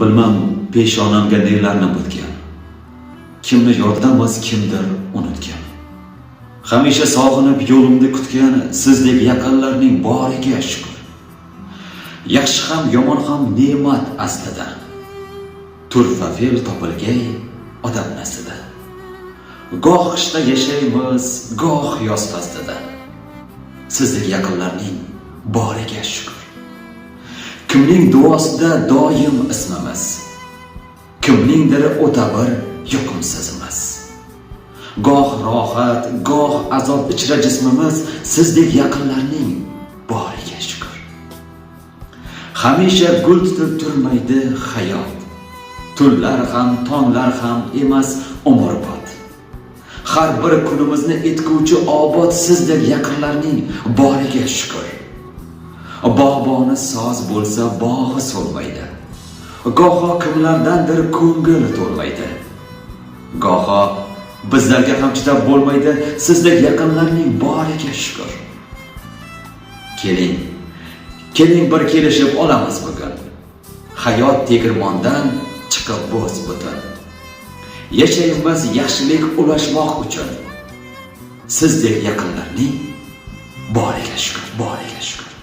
bilmam peshonamga nelarni bitgan kimni yoddamas kimdir unutgan. Hamisha sog'inib yo'limni kutgan sizdek yaqinlarning boriga shukur yaxshi ham yomon ham ne'mat aslida. Turfa fe'l topilgay odam naslida goh qishda yashaymiz goh yoz faslida. Sizdek yaqinlarning boriga shukur kimning duosida doim ismimiz kimningdir o'ta bir yoqimsizimiz goh rohat goh azob ichra jismimiz sizdek yaqinlarning boriga shukur hamisha gul tutib turmaydi hayot. Tunlar ham tonglar ham emas umrbod. Har bir kunimizni etguvchi obod sizdek yaqinlarning boriga shukur bog'boni soz bo'lsa bog'i so'lmaydi. Goho kimlardandir ko'ngil to'lmaydi. Goho bizlarga ham chidab bo'lmaydi sizdek yaqinlarning boriga shukur keling keling bir kelishib olamiz bugun. Hayot tegirmondan chiqib bo'z butun. Yashaymiz yaxshilik ulashmoq uchun. Sizdek yaqinlarning boriga shukur boriga shukur